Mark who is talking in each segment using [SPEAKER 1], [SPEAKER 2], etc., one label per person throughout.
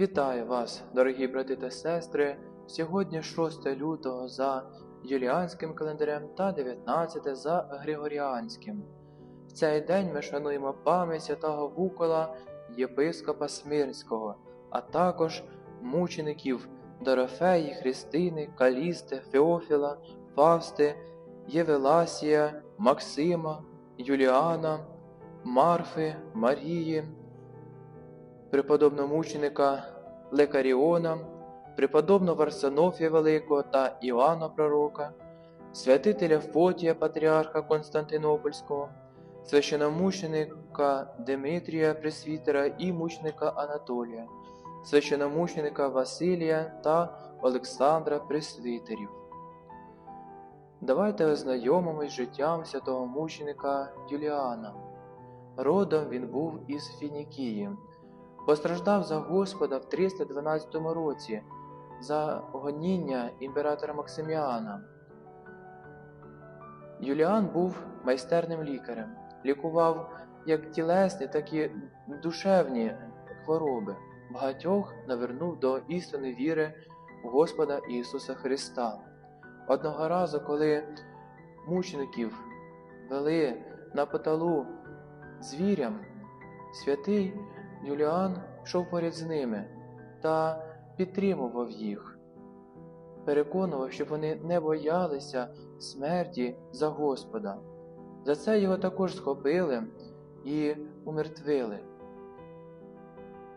[SPEAKER 1] Вітаю вас, дорогі брати та сестри. Сьогодні 6 лютого за юліанським календарем та 19 за Григоріанським. В цей день ми шануємо пам'ять святого Вукола, єпископа Смирнського, а також мучеників Дорофеї, Христини, Калісти, Феофіла, Фавсти, Євеласія, Максима, Юліана, Марфи, Марії преподобного мученика Лекаріона, преподобного Варсонофія Великого та Іоанна Пророка, святителя Фотія Патріарха Константинопольського, священомученика Димитрія Пресвітера і мученика Анатолія, священомученика Василія та Олександра Пресвітерів. Давайте ознайомимось з життям святого мученика Юліана. Родом він був із Фінікії. Постраждав за Господа в 312 році за гоніння імператора Максиміана. Юліан був майстерним лікарем, лікував як тілесні, так і душевні хвороби. Багатьох навернув до істинної віри в Господа Ісуса Христа. Одного разу, коли мучеників вели на поталу звірям, святий Юліан йшов поряд з ними та підтримував їх, переконував, щоб вони не боялися смерті за Господа. За це його також схопили і умертвили.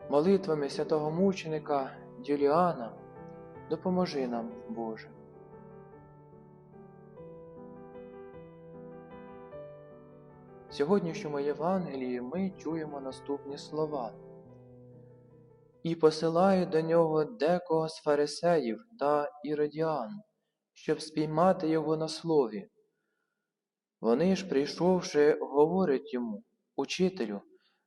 [SPEAKER 1] Молитвами святого мученика Юліана допоможи нам, Боже. В сьогоднішньому Євангелії ми чуємо наступні слова. І посилають до нього декого з фарисеїв та іродіан, щоб спіймати його на слові. Вони ж, прийшовши, говорять йому, Учителю,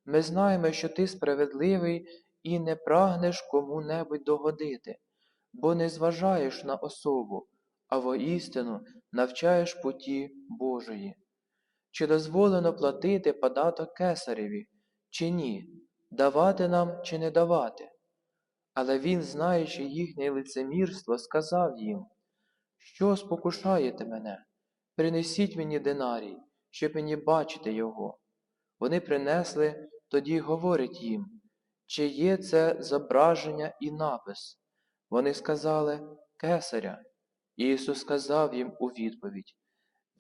[SPEAKER 1] ми знаємо, що ти справедливий і не прагнеш кому-небудь догодити, бо не зважаєш на особу, а воістину навчаєш путі Божої. Чи дозволено платити податок кесареві, чи ні, давати нам чи не давати? Але він, знаючи їхнє лицемірство, сказав їм, що спокушаєте мене? Принесіть мені динарій, щоб мені бачити його. Вони принесли, тоді говорять їм, чи є це зображення і напис. Вони сказали Кесаря. Ісус сказав їм у відповідь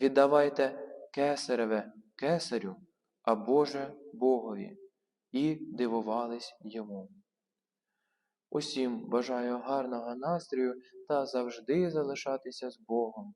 [SPEAKER 1] Віддавайте кесареве кесарю, а Боже Богові, і дивувались йому. Усім бажаю гарного настрою та завжди залишатися з Богом.